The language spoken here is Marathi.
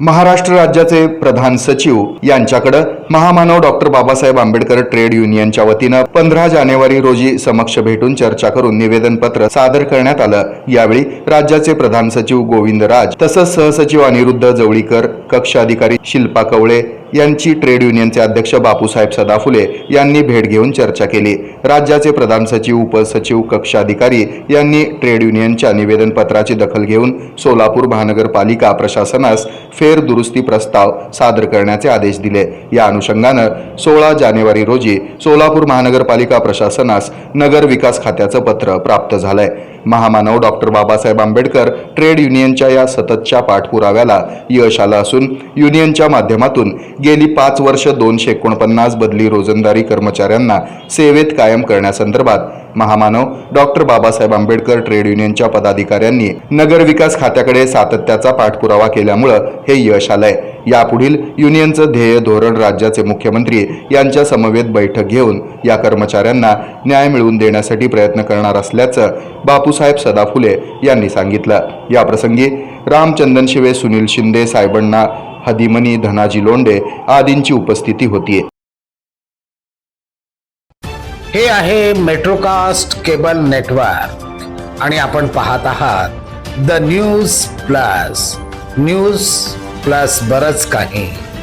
महाराष्ट्र राज्याचे प्रधान सचिव यांच्याकडे महामानव डॉक्टर बाबासाहेब आंबेडकर ट्रेड युनियनच्या वतीनं पंधरा जानेवारी रोजी समक्ष भेटून चर्चा करून निवेदनपत्र सादर करण्यात आलं. यावेळी राज्याचे प्रधान सचिव गोविंद राज तसंच सहसचिव अनिरुद्ध जवळीकर कक्ष अधिकारी शिल्पा कवळे यांची ट्रेड युनियनचे अध्यक्ष बापूसाहेब सदाफुले यांनी भेट घेऊन चर्चा केली. राज्याचे प्रधान सचिव उपसचिव कक्ष अधिकारी यांनी ट्रेड युनियनच्या निवेदनपत्राची दखल घेऊन सोलापूर महानगरपालिका प्रशासनास फेरदुरुस्ती प्रस्ताव सादर करण्याचे आदेश दिले. या अनुषंगानं सोळा जानेवारी रोजी सोलापूर महानगरपालिका प्रशासनास नगर विकास खात्याचं पत्र प्राप्त झालंय. महामानव डॉक्टर बाबासाहेब आंबेडकर ट्रेड युनियनच्या या सततच्या पाठपुराव्याला यश आलं असून युनियनच्या माध्यमातून गेली पाच वर्ष दोनशे एकोणपन्नास बदली रोजंदारी कर्मचाऱ्यांना सेवेत कायम करण्यासंदर्भात महामानव डॉक्टर बाबासाहेब आंबेडकर ट्रेड युनियनच्या पदाधिकाऱ्यांनी नगर विकास खात्याकडे सातत्याचा पाठपुरावा केल्यामुळं हे हे यश आलंय. यापुढील युनियनचं ध्येय धोरण राज्याचे मुख्यमंत्री यांच्या समवेत बैठक घेऊन या कर्मचाऱ्यांना न्याय मिळवून देण्यासाठी प्रयत्न करणार असल्याचं बापूसाहेब सदाफुले यांनी सांगितलं. याप्रसंगी रामचंदन शिवे सुनील शिंदे सायबण्णा हदिमनी धनाजी लोंडे आदींची उपस्थिती होती. हे आहे मेट्रोकास्ट केबल नेटवर्क आणि आपण पाहत आहात the news plus. News plus बरंच काही.